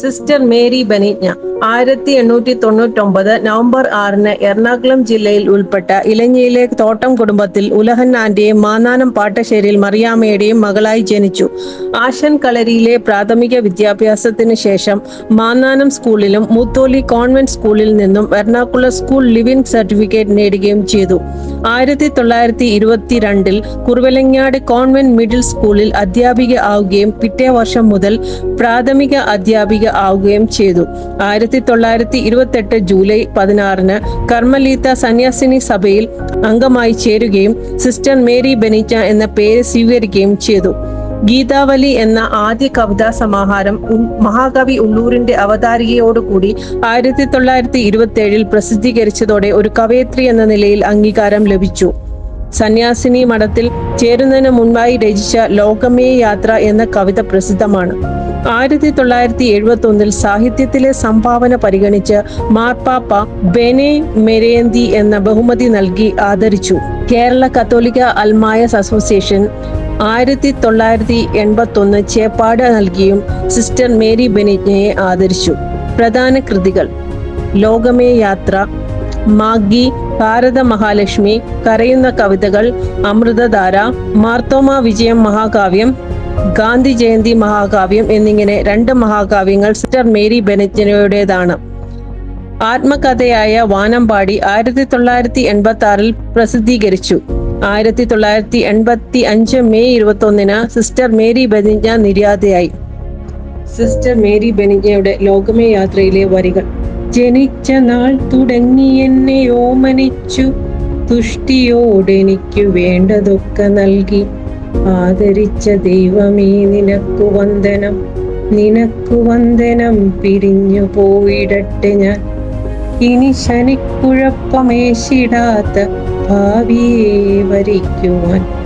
Sister Mary ബനിജ്ഞ ആയിരത്തി എണ്ണൂറ്റി തൊണ്ണൂറ്റൊമ്പത് നവംബർ ആറിന് എറണാകുളം ജില്ലയിൽ ഉൾപ്പെട്ട ഇലഞ്ഞിയിലെ തോട്ടം കുടുംബത്തിൽ ഉലഹൻ ആന്റിയും മാനാനം പാട്ടശ്ശേരിയിൽ മറിയാമ്മയുടെയും മകളായി ജനിച്ചു. ആശൻ കളരിയിലെ പ്രാഥമിക വിദ്യാഭ്യാസത്തിന് ശേഷം മാനാനം സ്കൂളിലും മൂത്തോലി കോൺവെന്റ് സ്കൂളിൽ നിന്നും എറണാകുളം സ്കൂൾ ലിവിംഗ് സർട്ടിഫിക്കറ്റ് നേടുകയും ചെയ്തു. ആയിരത്തി തൊള്ളായിരത്തി ഇരുപത്തിരണ്ടിൽ കുറുവലങ്ങാട് കോൺവെന്റ് മിഡിൽ സ്കൂളിൽ അധ്യാപിക ആവുകയും പിറ്റേ വർഷം മുതൽ പ്രാഥമിക അധ്യാപിക ആവുകയും ചെയ്തു. ആയിരത്തി തൊള്ളായിരത്തി ഇരുപത്തെട്ട് ജൂലൈ പതിനാറിന് കർമ്മലീത്ത സന്യാസിനി സഭയിൽ അംഗമായി ചേരുകയും സിസ്റ്റർ മേരി ബെനിറ്റ എന്ന പേര് സ്വീകരിക്കുകയും ചെയ്തു. ഗീതാവലി എന്ന ആദ്യ കവിതാ സമാഹാരം മഹാകവി ഉള്ളൂരിന്റെ അവതാരികയോടുകൂടി ആയിരത്തി തൊള്ളായിരത്തി ഇരുപത്തി ഏഴിൽ പ്രസിദ്ധീകരിച്ചതോടെ ഒരു കവയത്രി എന്ന നിലയിൽ അംഗീകാരം ലഭിച്ചു. സന്യാസിനി മഠത്തിൽ ചേരുന്നതിന് മുൻപായി രചിച്ച ലോകമേ യാത്ര എന്ന കവിത പ്രസിദ്ധമാണ്. ആയിരത്തി തൊള്ളായിരത്തി എഴുപത്തി ഒന്നിൽ സാഹിത്യത്തിലെ സംഭാവന പരിഗണിച്ച് മാർപ്പാപ്പ ബെനെ മെരേന്തി എന്ന ബഹുമതി നൽകി ആദരിച്ചു. കേരള കത്തോലിക്ക അൽമായസ് അസോസിയേഷൻ ആയിരത്തി തൊള്ളായിരത്തി എൺപത്തി ഒന്ന് ചേപ്പാട് നൽകിയും സിസ്റ്റർ മേരി ബെനിജ്ഞയെ ആദരിച്ചു. പ്രധാന കൃതികൾ ലോകമേ യാത്ര മാഗി ഭാരത മഹാലക്ഷ്മി കരയുന്ന കവിതകൾ അമൃതധാര മാർത്തോമ വിജയം മഹാകാവ്യം ഗാന്ധി ജയന്തി മഹാകാവ്യം എന്നിങ്ങനെ രണ്ട് മഹാകാവ്യങ്ങൾ സിസ്റ്റർ മേരി ബെനറ്റിനോയുടേതാണ്. ആത്മകഥയായ വാനമ്പാടി ആയിരത്തി തൊള്ളായിരത്തി എൺപത്തി ആറിൽ പ്രസിദ്ധീകരിച്ചു. ആയിരത്തി തൊള്ളായിരത്തി എൺപത്തി അഞ്ച് മെയ് ഇരുപത്തി ഒന്നിന് സിസ്റ്റർ മേരി ബെനിജ്ഞ നിര്യാതയായി. സിസ്റ്റർ മേരി ബെനിജയുടെ ലോകമേ യാത്രയിലെ വരികൾ. ജനിച്ച നാൾ തുടങ്ങി എന്നെ ഓമനിച്ചു. തുഷ്ടിയോടെനിക്കു വേണ്ടതൊക്കെ നൽകി. ആദരിച്ച ദൈവമേ നിനക്കു വന്ദനം. നിനക്കു വന്ദനം പിരിഞ്ഞു പോയിടട്ടെ ഞാൻ. ഇനി ശനിക്കുഴപ്പമേശിടാത്ത ഭാവിയെ വരിക്കുവാൻ